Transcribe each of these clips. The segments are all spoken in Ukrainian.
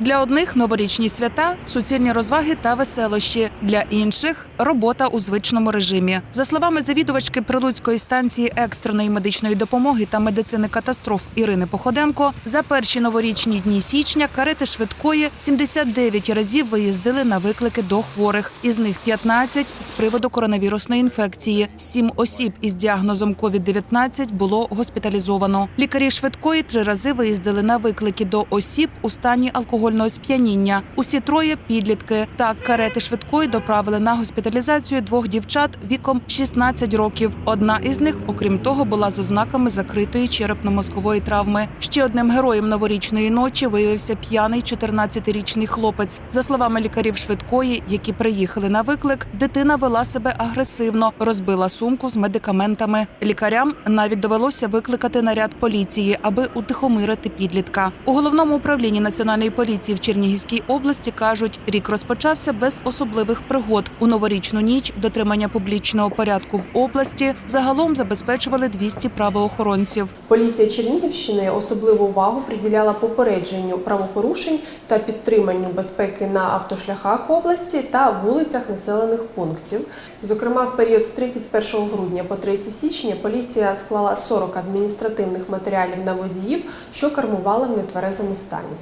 Для одних новорічні свята, суцільні розваги та веселощі. Для інших робота у звичному режимі. За словами завідувачки Прилуцької станції екстреної медичної допомоги та медицини катастроф Ірини Походенко, за перші новорічні дні січня карети швидкої 79 разів виїздили на виклики до хворих. Із них 15 з приводу коронавірусної інфекції. Сім осіб із діагнозом COVID-19 було госпіталізовано. Лікарі швидкої три рази виїздили на виклики до осіб у стані алкогольного сп'яніння. Усі троє підлітки. Так, карети швидкої доправили на госпіталізацію двох дівчат віком 16 років. Одна із них, окрім того, була з ознаками закритої черепно-мозкової травми. Ще одним героєм новорічної ночі виявився п'яний 14-річний хлопець. За словами лікарів швидкої, які приїхали на виклик, дитина вела себе агресивно, розбила сумку з медикаментами. Лікарям навіть довелося викликати наряд поліції, аби утихомирити підлітка. У головному управлінні національної поліції в Чернігівській області кажуть, рік розпочався без особливих пригод. У новорічну ніч дотримання публічного порядку в області загалом забезпечували 200 правоохоронців. Поліція Чернігівщини особливу увагу приділяла попередженню правопорушень та підтриманню безпеки на автошляхах області та вулицях населених пунктів. Зокрема, в період з 31 грудня по 3 січня поліція склала 40 адміністративних матеріалів на водіїв, що кермували в нетверезому стані.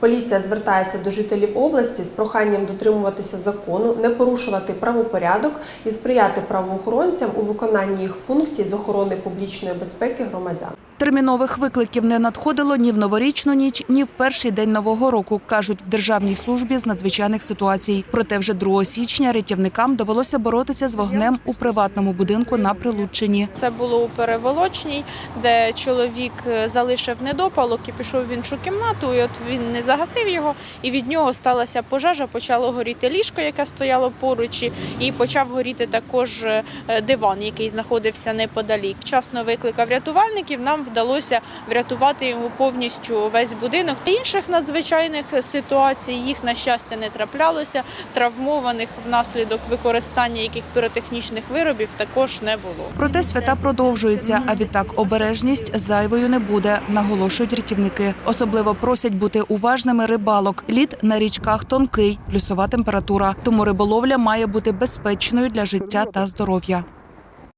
Поліція звертається до жителів області з проханням дотримуватися закону, не порушувати правопорядок і сприяти правоохоронцям у виконанні їх функцій з охорони публічної безпеки громадян. Термінових викликів не надходило ні в новорічну ніч, ні в перший день нового року, кажуть в Державній службі з надзвичайних ситуацій. Проте вже 2 січня рятівникам довелося боротися з вогнем у приватному будинку на Прилуччині. Це було у переволочній, де чоловік е, залишив недопалок і пішов в іншу кімнату. І от він не загасив його, і від нього сталася пожежа. Почало горіти ліжко, яке стояло поруч, і- почав горіти також е, диван, який знаходився неподалік. Вчасно викликав рятувальників. Нам вдалося врятувати йому повністю весь будинок. Інших надзвичайних ситуацій їх на щастя не траплялося. Травмованих внаслідок використання яких піротехнічних виробів також не було. Проте свята продовжуються, а відтак обережність зайвою не буде, наголошують рятівники. Особливо просять бути уважними рибалок. Лід на річках тонкий, плюсова температура. Тому риболовля має бути безпечною для життя та здоров'я.